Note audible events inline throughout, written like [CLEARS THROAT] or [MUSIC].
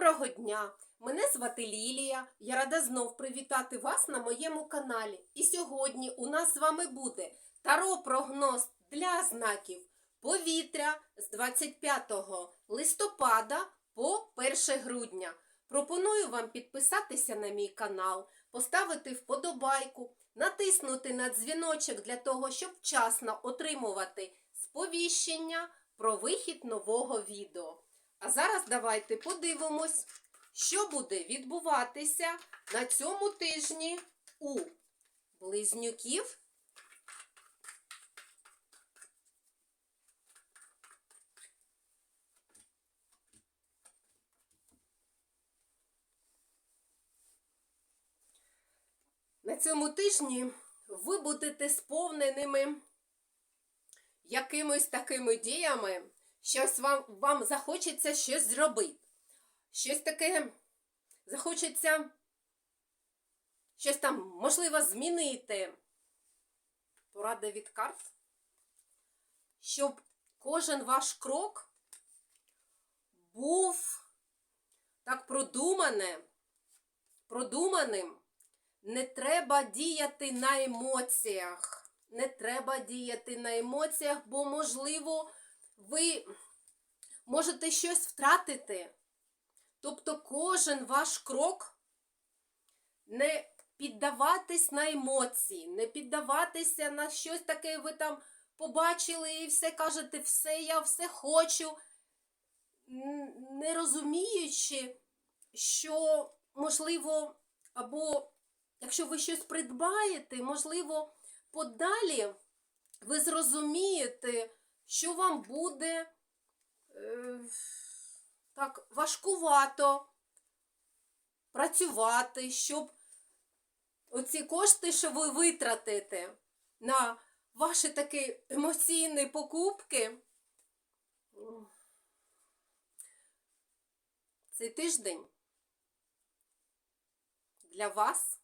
Доброго дня! Мене звати Лілія. Я рада знов привітати вас на моєму каналі. І сьогодні у нас з вами буде таро-прогноз для знаків повітря з 25 листопада по 1 грудня. Пропоную вам підписатися на мій канал, поставити вподобайку, натиснути на дзвіночок для того, щоб вчасно отримувати сповіщення про вихід нового відео. А зараз давайте подивимось, що буде відбуватися на цьому тижні у близнюків. На цьому тижні ви будете сповненими якимись такими діями, щось вам, вам захочеться щось зробити. Щось таке захочеться щось там, можливо, змінити. Порада від карт, щоб кожен ваш крок був так продумане, продуманим. Не треба діяти на емоціях. Не треба діяти на емоціях, бо, можливо, ви можете щось втратити. Тобто кожен ваш крок не піддаватись на емоції, не піддаватися на щось таке, ви там побачили і все кажете, все, я все хочу, не розуміючи, що, можливо, або якщо ви щось придбаєте, можливо, подалі ви зрозумієте, що вам буде е, так важкувато працювати, щоб оці кошти, що ви витратите на ваші такі емоційні покупки, цей тиждень для вас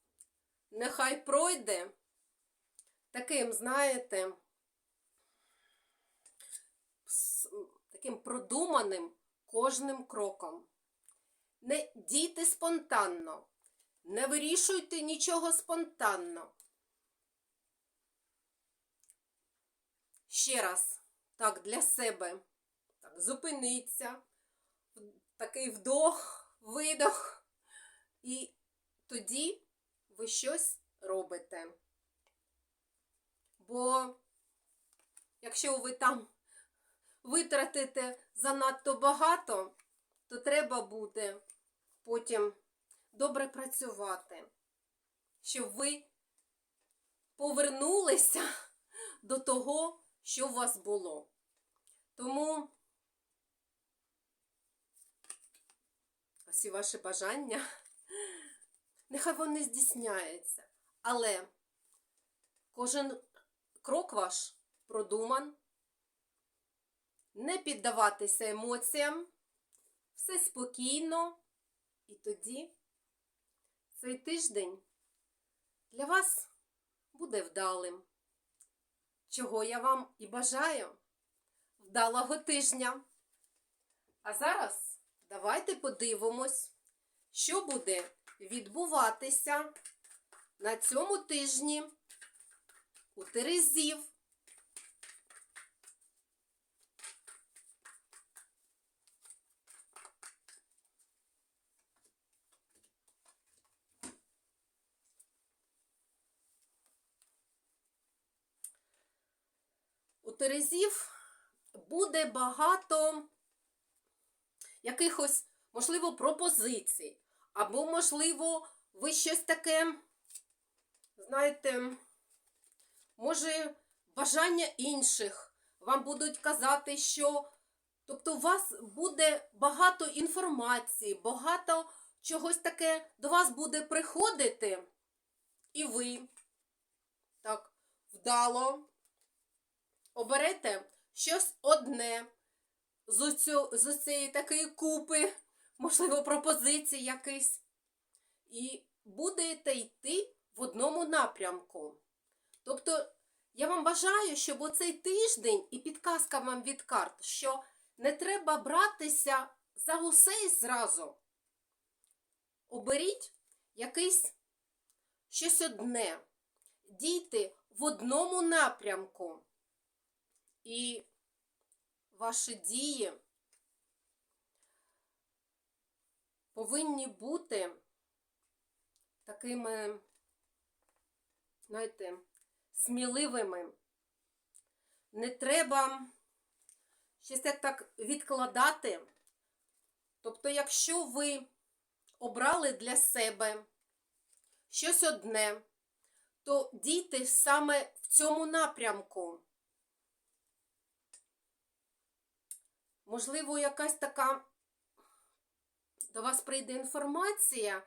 нехай пройде таким, знаєте, таким продуманим кожним кроком. Не дійте спонтанно, не вирішуйте нічого спонтанно. Ще раз, так, для себе. Так, зупиніться, такий вдох, видох, і тоді ви щось робите. Бо якщо ви там витратите занадто багато, то треба буде потім добре працювати, щоб ви повернулися до того, що у вас було. Тому ось і ваші бажання, нехай вони здійсняються. Але кожен крок ваш продуман, не піддаватися емоціям, все спокійно, і тоді цей тиждень для вас буде вдалим. Чого я вам і бажаю вдалого тижня. А зараз давайте подивимось, що буде відбуватися на цьому тижні у Терезів. Терезів буде багато якихось, можливо, пропозицій. Або, можливо, ви щось таке, знаєте, може, бажання інших. Вам будуть казати, що. Тобто, у вас буде багато інформації, багато чогось таке до вас буде приходити, і ви так вдало оберете щось одне з, оцю, з цієї такої купи, можливо, пропозиції якийсь, і будете йти в одному напрямку. Тобто, я вам бажаю, щоб оцей тиждень і підказка вам від карт, що не треба братися за усе і зразу. оберіть якийсь щось одне. Дійте в одному напрямку. І ваші дії повинні бути такими, знаєте, сміливими. Не треба щось так відкладати. Тобто, якщо ви обрали для себе щось одне, то дійте саме в цьому напрямку. Можливо, якась така до вас прийде інформація,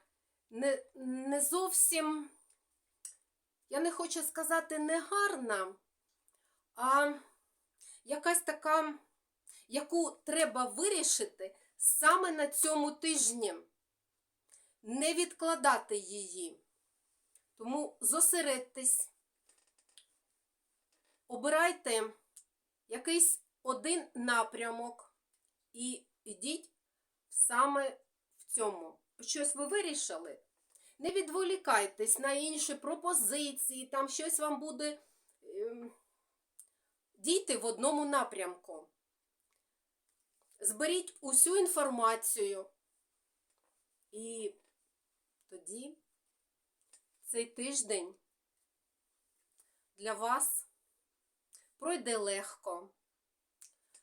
не, не зовсім, я не хочу сказати негарна, а якась така, яку треба вирішити саме на цьому тижні. Не відкладати її. Тому зосередьтесь, обирайте якийсь один напрямок і йдіть саме в цьому. Щось ви вирішили. Не відволікайтесь на інші пропозиції, там щось вам буде. ем, Дійте в одному напрямку. Зберіть усю інформацію. І тоді цей тиждень для вас пройде легко.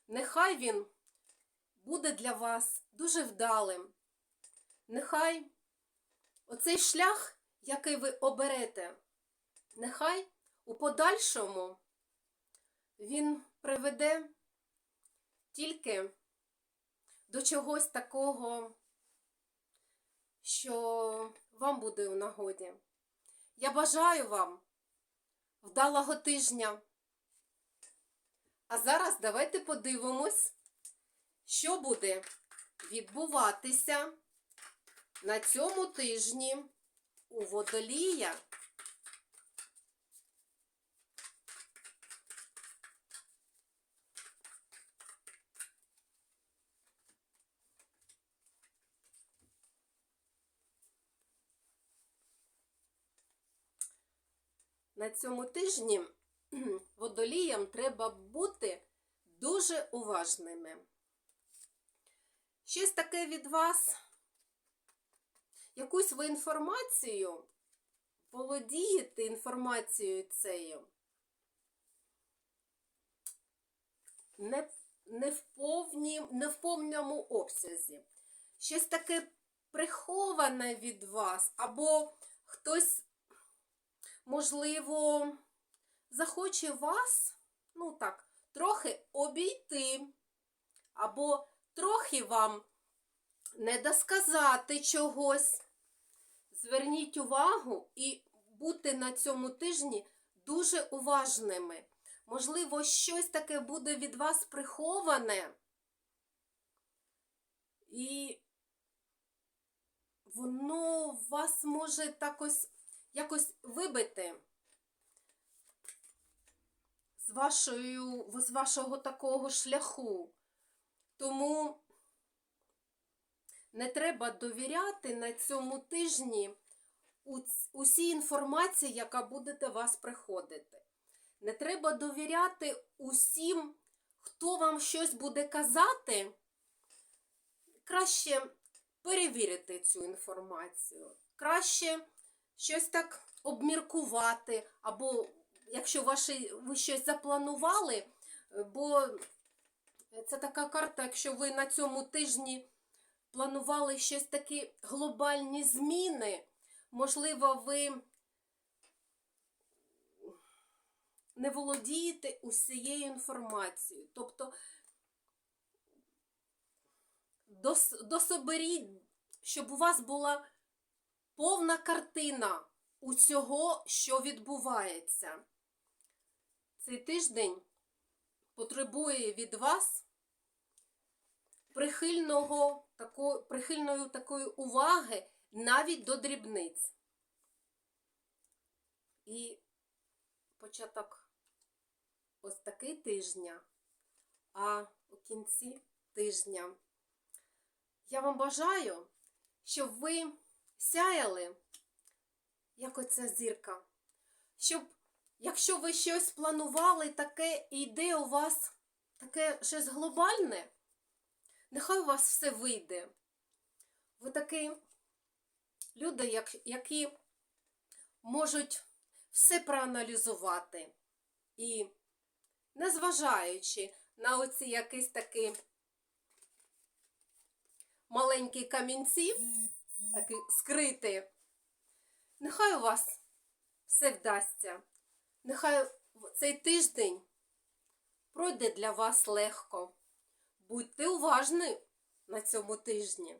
Нехай він буде для вас дуже вдалим. Нехай оцей шлях, який ви оберете, нехай у подальшому він приведе тільки до чогось такого, що вам буде у нагоді. Я бажаю вам вдалого тижня. А зараз давайте подивимось, що буде відбуватися на цьому тижні у водолія. На цьому тижні [CLEARS THROAT] водоліям треба бути дуже уважними. Щось таке від вас, якусь ви інформацію, володієте інформацією цією, не, не, в повні, не в повному обсязі. Щось таке приховане від вас, або хтось, можливо, захоче вас, ну так, трохи обійти, або трохи вам не досказати чогось. Зверніть увагу і будьте на цьому тижні дуже уважними. Можливо, щось таке буде від вас приховане. І воно вас може так ось якось вибити з, вашою, з вашого такого шляху. Тому не треба довіряти на цьому тижні усій інформації, яка буде до вас приходити. Не треба довіряти усім, хто вам щось буде казати. Краще перевірити цю інформацію. Краще щось так обміркувати, або якщо ваші, ви щось запланували, бо це така карта, якщо ви на цьому тижні планували щось такі глобальні зміни, можливо, ви не володієте усією інформацією. Тобто дос, дособеріть, щоб у вас була повна картина усього, що відбувається. Цей тиждень потребує від вас прихильного, тако, прихильної такої уваги навіть до дрібниць. І початок ось такий тижня, а у кінці тижня. Я вам бажаю, щоб ви сяяли, як оця зірка. Щоб, якщо ви щось планували, таке і йде у вас таке щось глобальне, нехай у вас все вийде. Ви такі люди, як, які можуть все проаналізувати. І незважаючи на оці якісь такі маленькі камінці, такі скриті, нехай у вас все вдасться. Нехай цей тиждень пройде для вас легко. Будьте уважні на цьому тижні.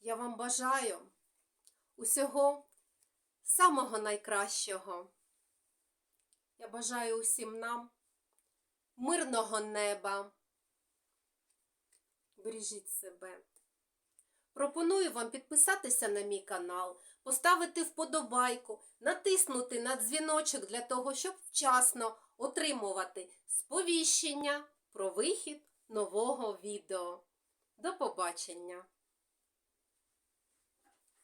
Я вам бажаю усього самого найкращого. Я бажаю усім нам мирного неба. Бережіть себе. Пропоную вам підписатися на мій канал, поставити вподобайку, натиснути на дзвіночок для того, щоб вчасно отримувати сповіщення про вихід нового відео. До побачення!